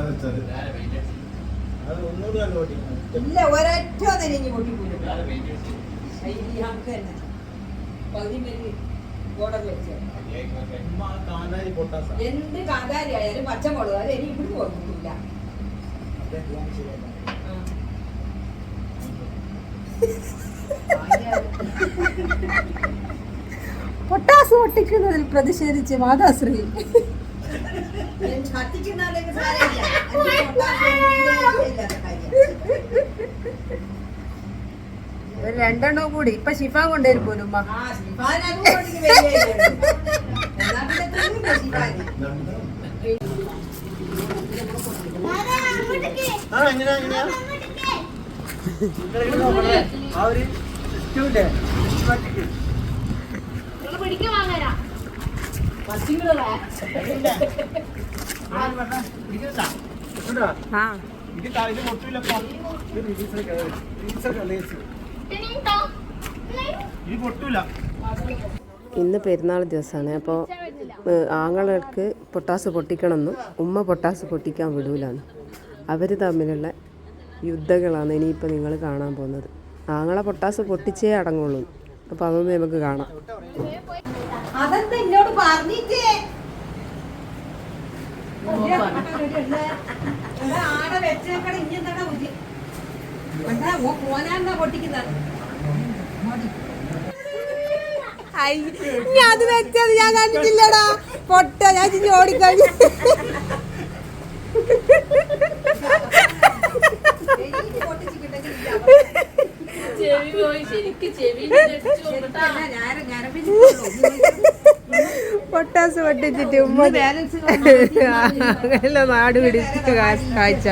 എന്താ വെച്ചാൽ അത് ഒന്നുകൂടി നല്ല ഓടിക്കണം ഇല്ല ഒരൊറ്റ നെരിഞ്ഞ് പൊട്ടിപ്പോലും നമുക്ക് തന്നെ. പകുതി പേര് ഓർഡർ വെച്ച്. ഉമ്മ ആ കാന്താരി പൊട്ടാസ എന്ത് കാന്താരി ആയാലും പച്ചമുളക് അത് എനിക്ക് ഇവിടെ പോകുന്നില്ല പൊട്ടാസ് പൊട്ടിക്കുന്നതിൽ പ്രതിഷേധിച്ച് മാതാശ്രീ. ഒരു രണ്ടെണ്ണം കൂടി. ഇപ്പൊ ഷിഫാൻ കൊണ്ടുവരും പോലും ആ എങ്ങനെയാ എങ്ങനെയാ? ഒരു ആ ഇത് കാലിന് ഇന്ന് പെരുന്നാൾ ദിവസമാണ്. അപ്പോൾ ആങ്ങൾക്ക് പൊട്ടാസ് പൊട്ടിക്കണമെന്നും ഉമ്മ പൊട്ടാസ് പൊട്ടിക്കാൻ വിടൂലാണ്. അവർ തമ്മിലുള്ള യുദ്ധങ്ങളാണ് ഇനിയിപ്പോൾ നിങ്ങൾ കാണാൻ പോകുന്നത്. ആങ്ങളെ പൊട്ടാസ് പൊട്ടിച്ചേ അടങ്ങുള്ളൂ. അപ്പോൾ അതൊന്നും നമുക്ക് കാണാം. അതെന്താ എന്നോട് പറഞ്ഞിട്ടേ ഞാൻ അത് വെച്ചത് ഞാൻ കണ്ടിട്ടില്ലടാ. പൊട്ട ഞാൻ ചിഞ്ഞ് ഓടിക്കഴിഞ്ഞു. ചെവി പോയി ശരിക്ക് ചെവി പൊട്ടാസ് പൊട്ടിച്ചിട്ട് ഉമ്മ നാട് പിടിച്ച് കാഴ്ച.